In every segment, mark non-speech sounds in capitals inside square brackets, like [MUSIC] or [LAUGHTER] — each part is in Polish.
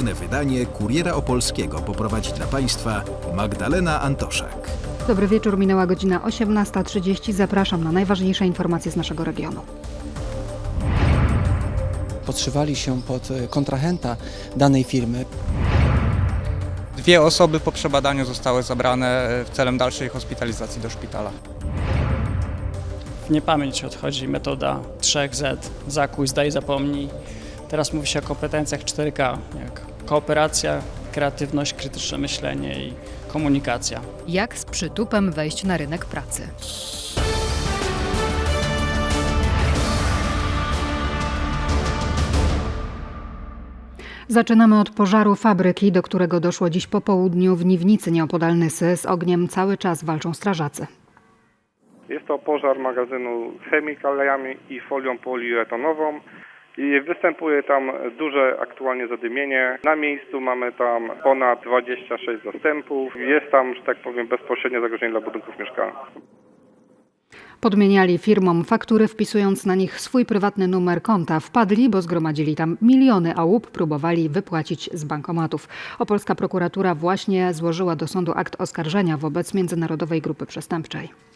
Główne wydanie Kuriera Opolskiego poprowadzi dla Państwa Magdalena Antoszak. Dobry wieczór, minęła godzina 18.30. Zapraszam na najważniejsze informacje z naszego regionu. podszywali się pod e, kontrahenta danej firmy. Dwie osoby po przebadaniu zostały zabrane e, w celem dalszej hospitalizacji do szpitala. W niepamięć odchodzi metoda 3Z, zakuj, zdaj, zapomnij. Teraz mówi się o kompetencjach 4K, jak kooperacja, kreatywność, krytyczne myślenie i komunikacja. Jak z przytupem wejść na rynek pracy? Zaczynamy od pożaru fabryki, do którego doszło dziś po południu w Niwnicy nieopodal Nysy. Z ogniem cały czas walczą strażacy. Jest to pożar magazynu z chemikaliami i folią poliuretanową. I występuje tam duże aktualnie zadymienie. Na miejscu mamy tam ponad 26 zastępów. Jest tam, że tak powiem, bezpośrednie zagrożenie dla budynków mieszkalnych. Podmieniali firmom faktury, wpisując na nich swój prywatny numer konta. Wpadli, bo zgromadzili tam miliony, a łup próbowali wypłacić z bankomatów. Opolska prokuratura właśnie złożyła do sądu akt oskarżenia wobec Międzynarodowej Grupy Przestępczej.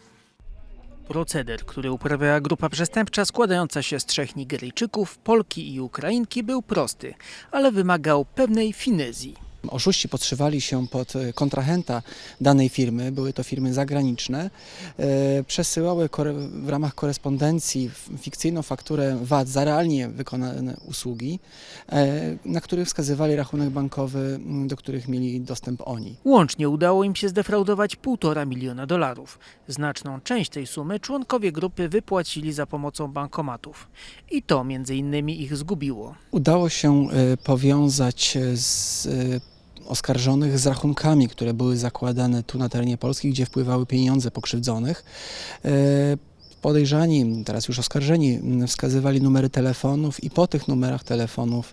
Proceder, który uprawiała grupa przestępcza składająca się z trzech Nigeryjczyków, Polki i Ukrainki był prosty, ale wymagał pewnej finezji. Oszuści podszywali się pod e, kontrahenta danej firmy, były to firmy zagraniczne, e, przesyłały w ramach korespondencji fikcyjną fakturę VAT za realnie wykonane usługi, e, na których wskazywali rachunek bankowy, do których mieli dostęp oni. Łącznie udało im się zdefraudować 1,5 miliona dolarów. Znaczną część tej sumy członkowie grupy wypłacili za pomocą bankomatów. I to między innymi ich zgubiło. Udało się powiązać z oskarżonych z rachunkami, które były zakładane tu na terenie Polski, gdzie wpływały pieniądze pokrzywdzonych. Podejrzani, teraz już oskarżeni, m, wskazywali numery telefonów i po tych numerach telefonów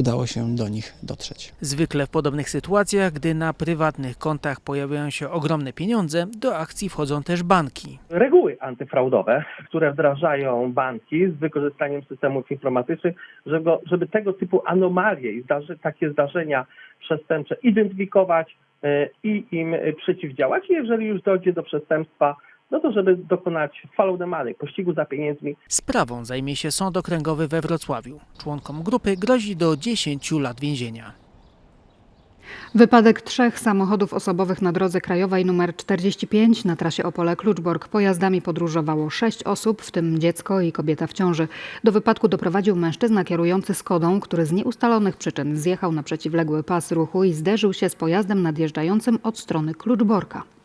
udało się do nich dotrzeć. Zwykle w podobnych sytuacjach, gdy na prywatnych kontach pojawiają się ogromne pieniądze, do akcji wchodzą też banki. reguły antyfraudowe, które wdrażają banki z wykorzystaniem systemów informatycznych, żeby, żeby tego typu anomalie i zdarzy, takie zdarzenia przestępcze identyfikować e, i im przeciwdziałać. I jeżeli już dojdzie do przestępstwa, no to żeby dokonać follow the money, pościgu za pieniędzmi, Sprawą zajmie się Sąd Okręgowy we Wrocławiu. Członkom grupy grozi do 10 lat więzienia. Wypadek trzech samochodów osobowych na drodze krajowej nr 45 na trasie Opole-Kluczbork. Pojazdami podróżowało sześć osób, w tym dziecko i kobieta w ciąży. Do wypadku doprowadził mężczyzna kierujący Skodą, który z nieustalonych przyczyn zjechał na przeciwległy pas ruchu i zderzył się z pojazdem nadjeżdżającym od strony Kluczborka.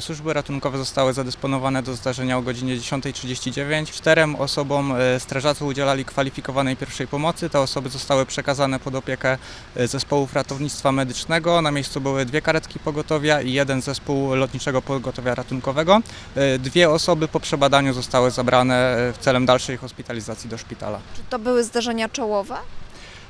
Służby ratunkowe zostały zadysponowane do zdarzenia o godzinie 10.39. Czterem osobom e, strażacy udzielali kwalifikowanej pierwszej pomocy. Te osoby zostały przekazane pod opiekę e, zespołów ratownictwa medycznego. Na miejscu były dwie karetki pogotowia i jeden zespół lotniczego pogotowia ratunkowego. E, Dwie osoby po przebadaniu zostały zabrane w celem dalszej hospitalizacji do szpitala. Czy to były zdarzenia czołowe?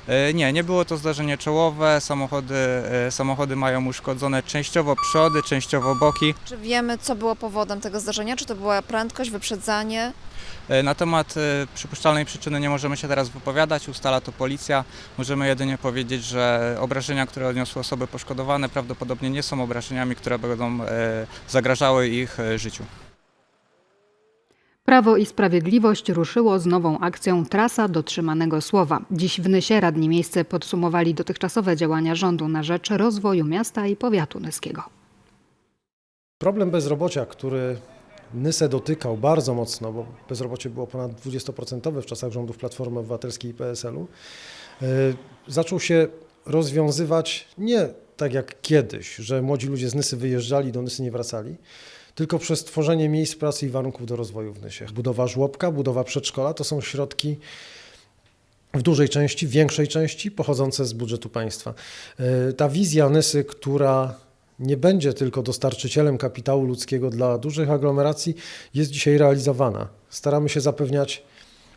E, Nie, nie było to zdarzenie czołowe. Samochody, e, samochody mają uszkodzone częściowo przody, częściowo boki. Czy wiemy, co było powodem tego zdarzenia? Czy to była prędkość, wyprzedzanie? E, Na temat przypuszczalnej przyczyny nie możemy się teraz wypowiadać, ustala to policja. Możemy jedynie powiedzieć, że obrażenia, które odniosły osoby poszkodowane, prawdopodobnie nie są obrażeniami, które będą zagrażały ich życiu. Prawo i Sprawiedliwość ruszyło z nową akcją Trasa Dotrzymanego Słowa. Dziś w Nysie radni miejsce podsumowali dotychczasowe działania rządu na rzecz rozwoju miasta i powiatu nyskiego. Problem bezrobocia, który Nysę dotykał bardzo mocno, bo bezrobocie było ponad 20% w czasach rządów Platformy Obywatelskiej i PSL-u, y, zaczął się rozwiązywać nie tak jak kiedyś, że młodzi ludzie z Nysy wyjeżdżali, do Nysy nie wracali, tylko przez tworzenie miejsc pracy i warunków do rozwoju w Nysie. Budowa żłobka, budowa przedszkola to są środki w dużej części, w większej części pochodzące z budżetu państwa. Y, Ta wizja Nysy, która nie będzie tylko dostarczycielem kapitału ludzkiego dla dużych aglomeracji, jest dzisiaj realizowana. Staramy się zapewniać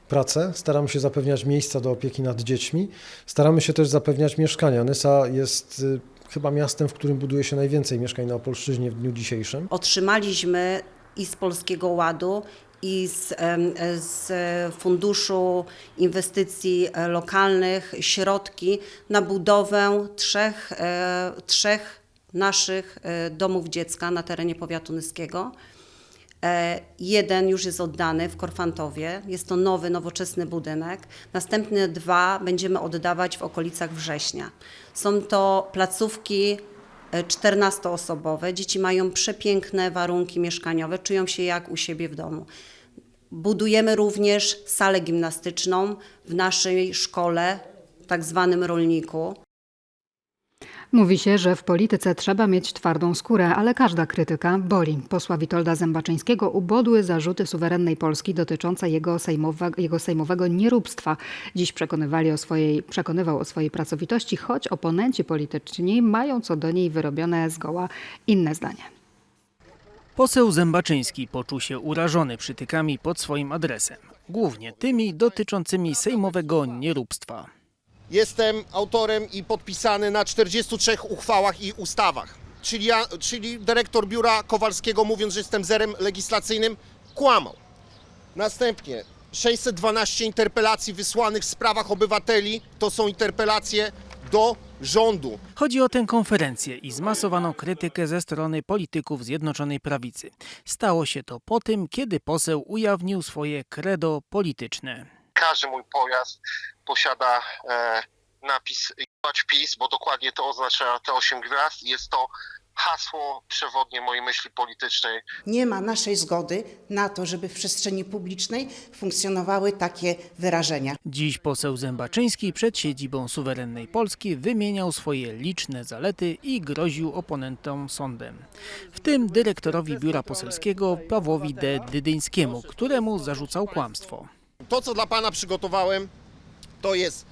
pracę, staramy się zapewniać miejsca do opieki nad dziećmi, staramy się też zapewniać mieszkania. Nysa jest y, chyba miastem, w którym buduje się najwięcej mieszkań na Opolszczyźnie w dniu dzisiejszym. Otrzymaliśmy i z Polskiego Ładu, i z, z Funduszu Inwestycji Lokalnych środki na budowę trzech, e, trzech naszych e, domów dziecka na terenie powiatu nyskiego. E, Jeden już jest oddany w Korfantowie. Jest to nowy, nowoczesny budynek. Następne dwa będziemy oddawać w okolicach września. Są to placówki e, 14-osobowe. Dzieci mają przepiękne warunki mieszkaniowe, czują się jak u siebie w domu. Budujemy również salę gimnastyczną w naszej szkole, tak zwanym rolniku. Mówi się, że w polityce trzeba mieć twardą skórę, ale każda krytyka boli. Posła Witolda Zębaczyńskiego ubodły zarzuty suwerennej Polski dotyczące jego, jego sejmowego nieróbstwa. Dziś przekonywali o swojej, przekonywał o swojej pracowitości, choć oponenci polityczni mają co do niej wyrobione zgoła inne zdanie. Poseł Zębaczyński poczuł się urażony przytykami pod swoim adresem, głównie tymi dotyczącymi sejmowego nieróbstwa. Jestem autorem i podpisany na 43 uchwałach i ustawach. Czyli, ja, czyli dyrektor biura Kowalskiego, mówiąc, że jestem zerem legislacyjnym, kłamał. Następnie 612 interpelacji wysłanych w sprawach obywateli to są interpelacje do rządu. Chodzi o tę konferencję i zmasowaną krytykę ze strony polityków Zjednoczonej Prawicy. Stało się to po tym, kiedy poseł ujawnił swoje credo polityczne. Każdy mój pojazd posiada e, napis "Jebać PiS, bo dokładnie to oznacza te 8 gwiazd. Jest to hasło przewodnie mojej myśli politycznej. Nie ma naszej zgody na to, żeby w przestrzeni publicznej funkcjonowały takie wyrażenia. Dziś poseł Zębaczyński przed siedzibą suwerennej Polski wymieniał swoje liczne zalety i groził oponentom sądem. W tym dyrektorowi biura poselskiego Pawłowi D. Dydyńskiemu, któremu zarzucał kłamstwo. To, co dla pana przygotowałem, to jest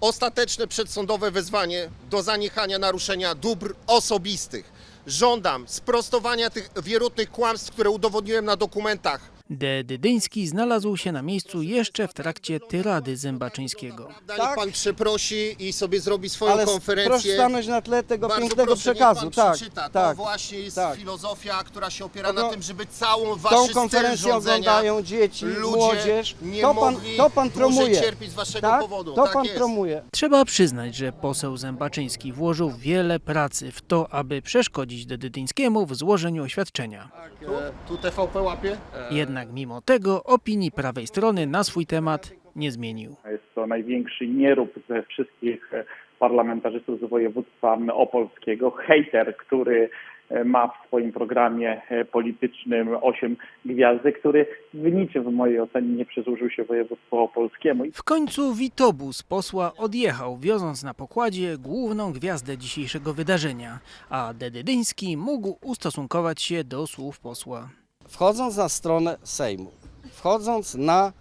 ostateczne przedsądowe wezwanie do zaniechania naruszenia dóbr osobistych. Żądam sprostowania tych wierutnych kłamstw, które udowodniłem na dokumentach. D. Dydyński znalazł się na miejscu jeszcze w trakcie tyrady Zębaczyńskiego. Niech pan przeprosi i sobie zrobi swoją Ale konferencję. proszę stanąć na tle tego Bardzo pięknego proszę, przekazu. Pan tak, przeczyta. tak. To właśnie jest tak. filozofia, która się opiera na tym, żeby całą Tą styl konferencję oglądają dzieci, ludzie młodzież. nie To pan, mogli to pan dłużej promuje. cierpieć z waszego tak? powodu. To Tak pan jest. promuje. Trzeba przyznać, że poseł Zębaczyński włożył wiele pracy w to, aby przeszkodzić D. Dydyńskiemu w złożeniu oświadczenia. Tu, tu TVP łapie? Jednak mimo tego opinii prawej strony na swój temat nie zmienił. Jest to największy nierób ze wszystkich e, parlamentarzystów z województwa opolskiego. Hejter, który e, ma w swoim programie e, politycznym 8 gwiazdek, który w niczym w mojej ocenie nie przysłużył się województwu opolskiemu. W końcu witobus posła odjechał, wioząc na pokładzie główną gwiazdę dzisiejszego wydarzenia, a Dedydyński mógł ustosunkować się do słów posła. Wchodząc na stronę Sejmu, wchodząc na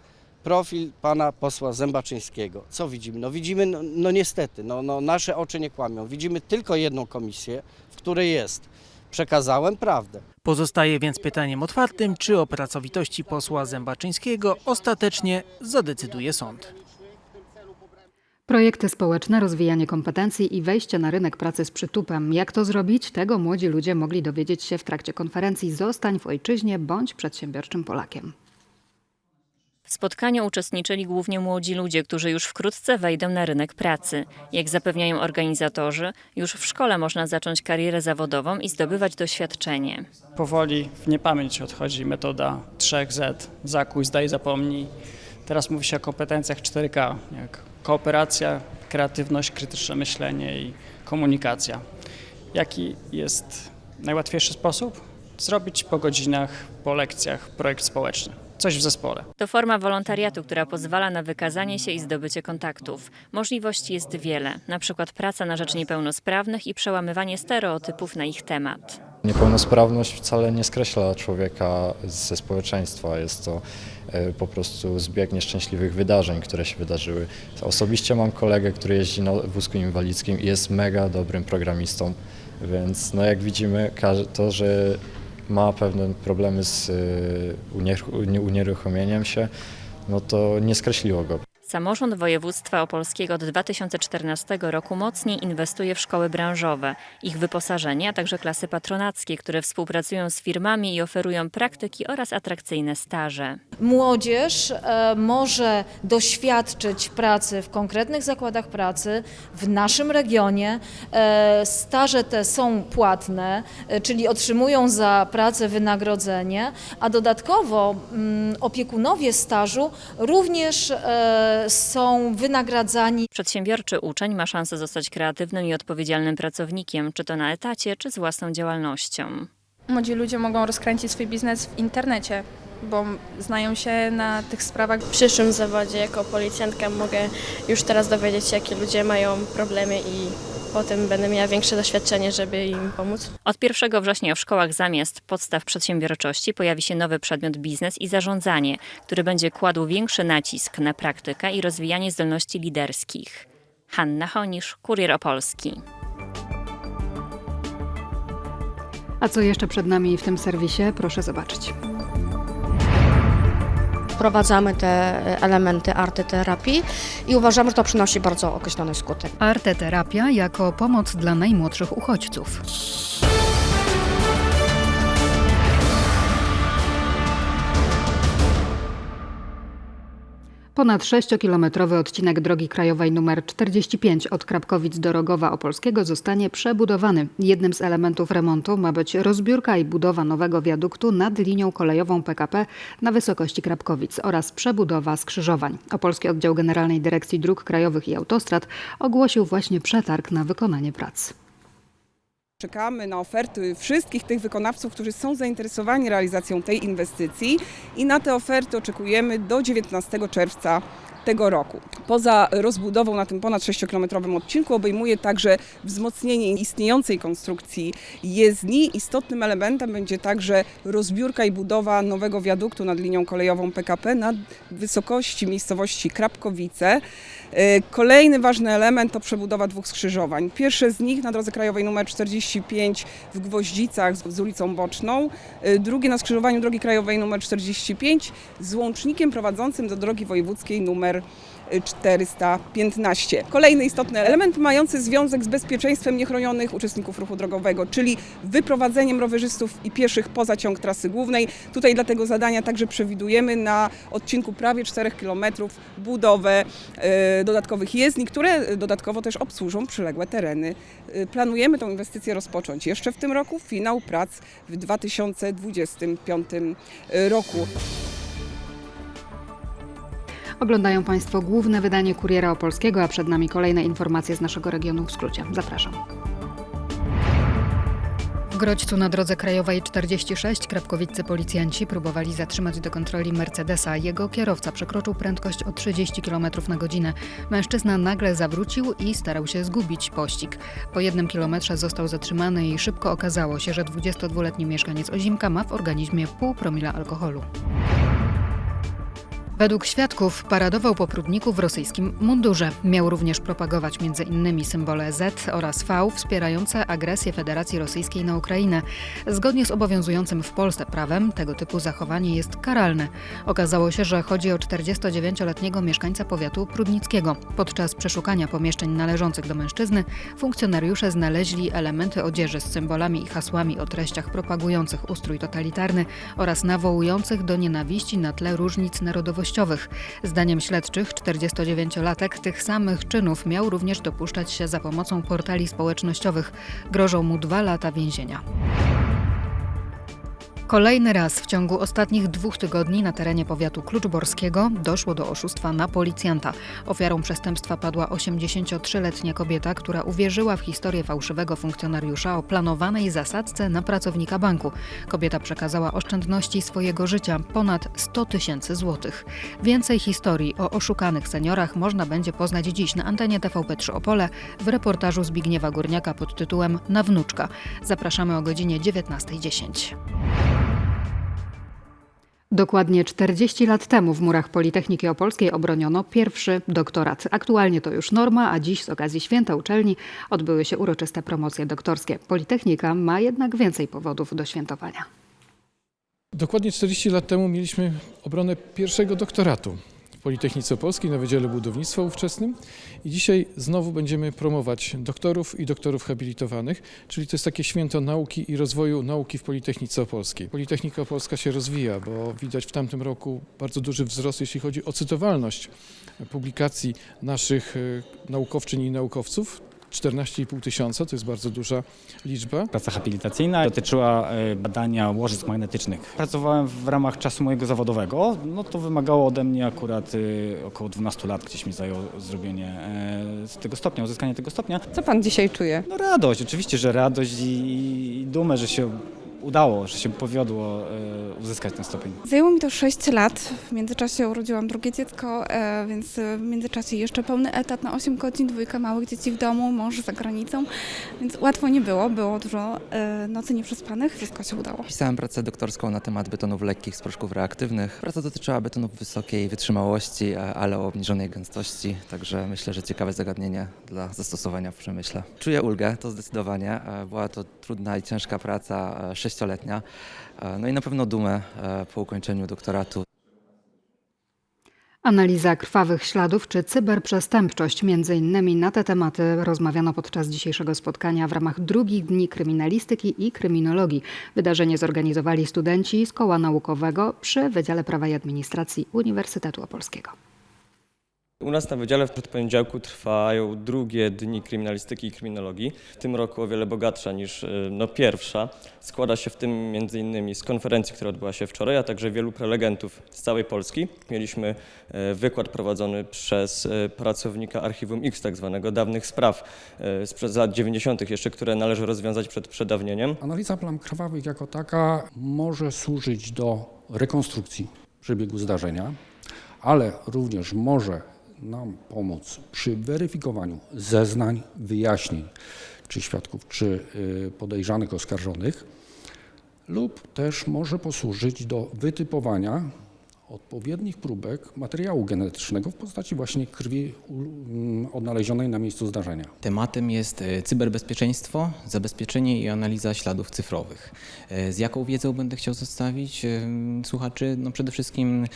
profil pana posła Zębaczyńskiego, co widzimy? No widzimy, no, no niestety, no, no nasze oczy nie kłamią. Widzimy tylko jedną komisję, w której jest przekazałem prawdę. Pozostaje więc pytaniem otwartym, czy o pracowitości posła Zębaczyńskiego ostatecznie zadecyduje sąd. Projekty społeczne, rozwijanie kompetencji i wejście na rynek pracy z przytupem. Jak to zrobić? Tego młodzi ludzie mogli dowiedzieć się w trakcie konferencji Zostań w ojczyźnie bądź przedsiębiorczym Polakiem. W spotkaniu uczestniczyli głównie młodzi ludzie, którzy już wkrótce wejdą na rynek pracy. Jak zapewniają organizatorzy, już w szkole można zacząć karierę zawodową i zdobywać doświadczenie. Powoli w niepamięć odchodzi metoda 3Z, zakuj, zdaj, zapomnij. Teraz mówi się o kompetencjach 4K, jak kooperacja, kreatywność, krytyczne myślenie i komunikacja. Jaki jest najłatwiejszy sposób? Zrobić po godzinach, po lekcjach projekt społeczny. Coś w zespole. To forma wolontariatu, która pozwala na wykazanie się i zdobycie kontaktów. Możliwości jest wiele, na przykład praca na rzecz niepełnosprawnych i przełamywanie stereotypów na ich temat. Niepełnosprawność wcale nie skreśla człowieka ze społeczeństwa. Jest to po prostu zbieg nieszczęśliwych wydarzeń, które się wydarzyły. Osobiście mam kolegę, który jeździ na wózku inwalidzkim i jest mega dobrym programistą, więc no jak widzimy to, że ma pewne problemy z e, unier- unieruchomieniem się, no to nie skreśliło go. Samorząd województwa opolskiego od 2014 roku mocniej inwestuje w szkoły branżowe, ich wyposażenie, a także klasy patronackie, które współpracują z firmami i oferują praktyki oraz atrakcyjne staże. Młodzież e, może doświadczyć pracy w konkretnych zakładach pracy w naszym regionie. E, Staże te są płatne, e, czyli otrzymują za pracę wynagrodzenie, a dodatkowo mm, opiekunowie stażu również są wynagradzani Przedsiębiorczy uczeń ma szansę zostać kreatywnym i odpowiedzialnym pracownikiem, czy to na etacie, czy z własną działalnością. Młodzi ludzie mogą rozkręcić swój biznes w internecie, bo znają się na tych sprawach. W przyszłym zawodzie jako policjantka mogę już teraz dowiedzieć się, jakie ludzie mają problemy i potem będę miała większe doświadczenie, żeby im pomóc. Od 1 września w szkołach zamiast podstaw przedsiębiorczości pojawi się nowy przedmiot biznes i zarządzanie, który będzie kładł większy nacisk na praktykę i rozwijanie zdolności liderskich. Hanna Honisz, Kurier Opolski. A co jeszcze przed nami w tym serwisie? Proszę zobaczyć. Wprowadzamy te elementy arteterapii i uważamy, że to przynosi bardzo określony skutek. Arteterapia jako pomoc dla najmłodszych uchodźców. Ponad 6-kilometrowy odcinek drogi krajowej nr 45 od Krapkowic do Rogowa Opolskiego zostanie przebudowany. Jednym z elementów remontu ma być rozbiórka i budowa nowego wiaduktu nad linią kolejową PKP na wysokości Krapkowic oraz przebudowa skrzyżowań. Opolski Oddział Generalnej Dyrekcji Dróg Krajowych i Autostrad ogłosił właśnie przetarg na wykonanie prac. Czekamy na oferty wszystkich tych wykonawców, którzy są zainteresowani realizacją tej inwestycji i na te oferty oczekujemy do 19 czerwca tego roku. Poza rozbudową na tym ponad 6-kilometrowym odcinku obejmuje także wzmocnienie istniejącej konstrukcji jezdni. Istotnym elementem będzie także rozbiórka i budowa nowego wiaduktu nad linią kolejową PKP na wysokości miejscowości Krapkowice. E, Kolejny ważny element to przebudowa dwóch skrzyżowań. Pierwsze z nich na drodze krajowej nr 45 w Gwoździcach z ulicą Boczną, e, drugie na skrzyżowaniu drogi krajowej nr 45 z łącznikiem prowadzącym do drogi wojewódzkiej nr 415. Kolejny istotny element mający związek z bezpieczeństwem niechronionych uczestników ruchu drogowego, czyli wyprowadzeniem rowerzystów i pieszych poza ciąg trasy głównej. Tutaj dla tego zadania także przewidujemy na odcinku prawie 4 km budowę e, dodatkowych jezdni, które dodatkowo też obsłużą przyległe tereny. E, Planujemy tę inwestycję rozpocząć jeszcze w tym roku, finał prac w 2025 roku. Oglądają Państwo główne wydanie Kuriera Opolskiego, a przed nami kolejne informacje z naszego regionu w skrócie. Zapraszam. W Grodźcu na drodze krajowej 46 krapkowiccy policjanci próbowali zatrzymać do kontroli Mercedesa. Jego kierowca przekroczył prędkość o 30 km na godzinę. Mężczyzna nagle zawrócił i starał się zgubić pościg. Po jednym kilometrze został zatrzymany i szybko okazało się, że 22-letni mieszkaniec Ozimka ma w organizmie pół promila alkoholu. Według świadków paradował po Prudniku w rosyjskim mundurze. Miał również propagować m.in. symbole Z oraz V wspierające agresję Federacji Rosyjskiej na Ukrainę. Zgodnie z obowiązującym w Polsce prawem tego typu zachowanie jest karalne. Okazało się, że chodzi o 49-letniego mieszkańca powiatu prudnickiego. Podczas przeszukania pomieszczeń należących do mężczyzny funkcjonariusze znaleźli elementy odzieży z symbolami i hasłami o treściach propagujących ustrój totalitarny oraz nawołujących do nienawiści na tle różnic Zdaniem śledczych 49-latek tych samych czynów miał również dopuszczać się za pomocą portali społecznościowych. Grożą mu dwa lata więzienia. Kolejny raz w ciągu ostatnich dwóch tygodni na terenie powiatu kluczborskiego doszło do oszustwa na policjanta. Ofiarą przestępstwa padła 83-letnia kobieta, która uwierzyła w historię fałszywego funkcjonariusza o planowanej zasadzce na pracownika banku. Kobieta przekazała oszczędności swojego życia ponad 100 tysięcy złotych. Więcej historii o oszukanych seniorach można będzie poznać dziś na antenie TVP3 Opole w reportażu Zbigniewa Górniaka pod tytułem Na wnuczka. Zapraszamy o godzinie 19.10. Dokładnie 40 lat temu w murach Politechniki Opolskiej obroniono pierwszy doktorat. Aktualnie to już norma, a dziś z okazji święta uczelni odbyły się uroczyste promocje doktorskie. Politechnika ma jednak więcej powodów do świętowania. Dokładnie 40 lat temu mieliśmy obronę pierwszego doktoratu Politechnice Opolskiej na Wydziale Budownictwa ówczesnym i dzisiaj znowu będziemy promować doktorów i doktorów habilitowanych, czyli to jest takie święto nauki i rozwoju nauki w Politechnice Opolskiej. Politechnika Opolska się rozwija, bo widać w tamtym roku bardzo duży wzrost, jeśli chodzi o cytowalność publikacji naszych e, naukowczyń i naukowców. 14,5 tysiąca to jest bardzo duża liczba. Praca habilitacyjna dotyczyła e, badania łożysk magnetycznych. Pracowałem w ramach czasu mojego zawodowego, no to wymagało ode mnie akurat e, około 12 lat, gdzieś mi zajęło zrobienie e, tego stopnia, uzyskanie tego stopnia. Co pan dzisiaj czuje? No radość, oczywiście, że radość i, i dumę, że się udało, że się powiodło e, uzyskać ten stopień. Zajęło mi to 6 lat. W międzyczasie urodziłam drugie dziecko, e, więc w międzyczasie jeszcze pełny etat na 8 godzin, dwójka małych dzieci w domu, mąż za granicą, więc łatwo nie było. Było dużo e, nocy nieprzespanych, wszystko się udało. Pisałem pracę doktorską na temat betonów lekkich z proszków reaktywnych. Praca dotyczyła betonów wysokiej wytrzymałości, ale o obniżonej gęstości, także myślę, że ciekawe zagadnienie dla zastosowania w przemyśle. Czuję ulgę, to zdecydowanie. E, Była to trudna i ciężka praca, e, sześcioletnia. E, No i na pewno dumę e, po ukończeniu doktoratu. Analiza krwawych śladów czy cyberprzestępczość. Między innymi na te tematy rozmawiano podczas dzisiejszego spotkania w ramach drugich dni kryminalistyki i kryminologii. Wydarzenie zorganizowali studenci z Koła Naukowego przy Wydziale Prawa i Administracji Uniwersytetu Opolskiego. U nas na wydziale od poniedziałku trwają drugie dni kryminalistyki i kryminologii. W tym roku o wiele bogatsza niż y, no, pierwsza. Składa się w tym między innymi z konferencji, która odbyła się wczoraj, a także wielu prelegentów z całej Polski. Mieliśmy e, wykład prowadzony przez e, pracownika Archiwum X, tak zwanego dawnych spraw e, sprzed lat 90., jeszcze które należy rozwiązać przed przedawnieniem. Analiza plam krwawych jako taka może służyć do rekonstrukcji przebiegu zdarzenia, ale również może nam pomóc przy weryfikowaniu zeznań, wyjaśnień czy świadków, czy y, podejrzanych, oskarżonych, lub też może posłużyć do wytypowania odpowiednich próbek materiału genetycznego w postaci właśnie krwi mm, odnalezionej na miejscu zdarzenia. Tematem jest e, cyberbezpieczeństwo, zabezpieczenie i analiza śladów cyfrowych. E, Z jaką wiedzą będę chciał zostawić e, słuchaczy? No przede wszystkim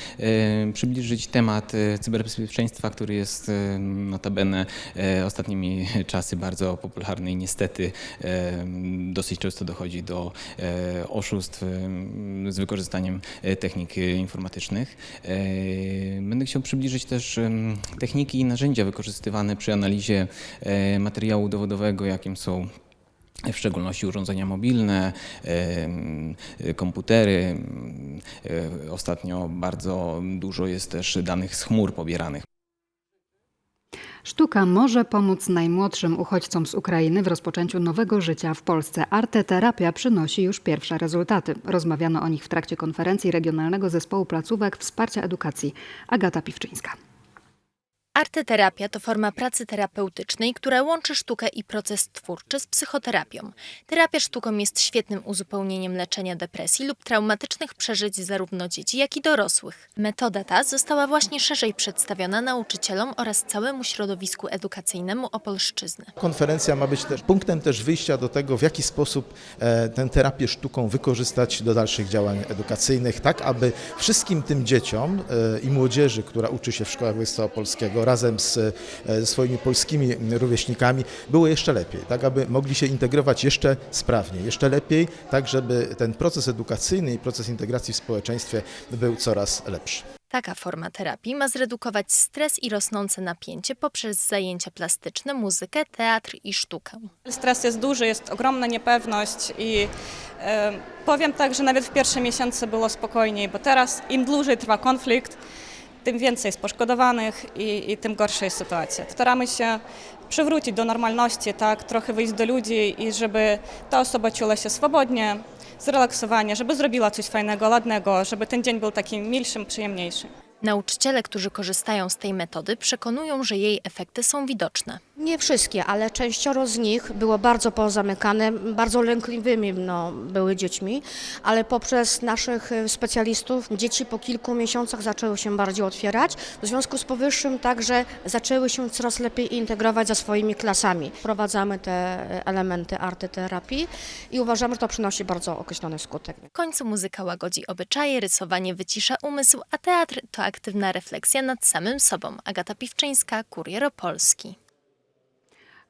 przybliżyć temat cyberbezpieczeństwa, który jest notabene ostatnimi [LAUGHS] czasy bardzo popularny i niestety dosyć często dochodzi do oszustw z wykorzystaniem technik informatycznych. E, Będę chciał przybliżyć też techniki i narzędzia wykorzystywane przy analizie e, materiału dowodowego, jakim są w szczególności urządzenia mobilne, komputery. e, Ostatnio bardzo dużo jest też danych z chmur pobieranych. Sztuka może pomóc najmłodszym uchodźcom z Ukrainy w rozpoczęciu nowego życia w Polsce. Arteterapia przynosi już pierwsze rezultaty. Rozmawiano o nich w trakcie konferencji Regionalnego Zespołu Placówek Wsparcia Edukacji. Agata Piwczyńska. Arteterapia to forma pracy terapeutycznej, która łączy sztukę i proces twórczy z psychoterapią. Terapia sztuką jest świetnym uzupełnieniem leczenia depresji lub traumatycznych przeżyć zarówno dzieci, jak i dorosłych. Metoda ta została właśnie szerzej przedstawiona nauczycielom oraz całemu środowisku edukacyjnemu Opolszczyzny. Konferencja ma być też punktem też wyjścia do tego, w jaki sposób e, tę terapię sztuką wykorzystać do dalszych działań edukacyjnych, tak aby wszystkim tym dzieciom e, i młodzieży, która uczy się w szkołach województwa opolskiego razem z ze swoimi polskimi rówieśnikami, było jeszcze lepiej, tak aby mogli się integrować jeszcze sprawniej, jeszcze lepiej, tak żeby ten proces edukacyjny i proces integracji w społeczeństwie był coraz lepszy. Taka forma terapii ma zredukować stres i rosnące napięcie poprzez zajęcia plastyczne, muzykę, teatr i sztukę. Stres jest duży, jest ogromna niepewność i e, powiem tak, że nawet w pierwsze miesiące było spokojniej, bo teraz im dłużej trwa konflikt, tym więcej jest poszkodowanych i, i tym gorsza jest sytuacja. Staramy się przywrócić do normalności, tak, trochę wyjść do ludzi i żeby ta osoba czuła się swobodnie, zrelaksowanie, żeby zrobiła coś fajnego, ładnego, żeby ten dzień był takim milszym, przyjemniejszym. Nauczyciele, którzy korzystają z tej metody, przekonują, że jej efekty są widoczne. Nie wszystkie, ale częścioro z nich było bardzo pozamykane, bardzo lękliwymi no, były dziećmi, ale poprzez naszych e, specjalistów dzieci po kilku miesiącach zaczęły się bardziej otwierać. W związku z powyższym także zaczęły się coraz lepiej integrować ze swoimi klasami. Wprowadzamy te e, elementy artyterapii i uważamy, że to przynosi bardzo określony skutek. W końcu muzyka łagodzi obyczaje, rysowanie wycisza umysł, a teatr to aktywna refleksja nad samym sobą. Agata Piwczyńska, Kurier Opolski.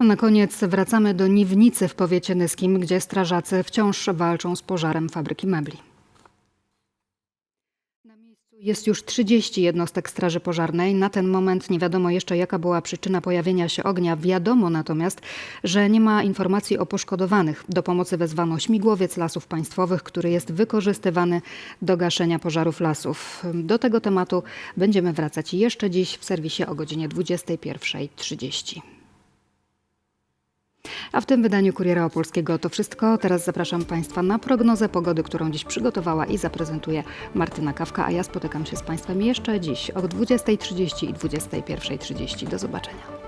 Na koniec wracamy do Niwnicy w powiecie nyskim, gdzie strażacy wciąż walczą z pożarem fabryki mebli. Na miejscu jest już 30 jednostek Straży Pożarnej. Na ten moment nie wiadomo jeszcze, jaka była przyczyna pojawienia się ognia. Wiadomo natomiast, że nie ma informacji o poszkodowanych. Do pomocy wezwano śmigłowiec lasów państwowych, który jest wykorzystywany do gaszenia pożarów lasów. Do tego tematu będziemy wracać jeszcze dziś w serwisie o godzinie 21.30. A w tym wydaniu Kuriera Opolskiego to wszystko. Teraz zapraszam Państwa na prognozę pogody, którą dziś przygotowała i zaprezentuje Martyna Kawka, a ja spotykam się z Państwem jeszcze dziś o 20.30 i 21.30. Do zobaczenia.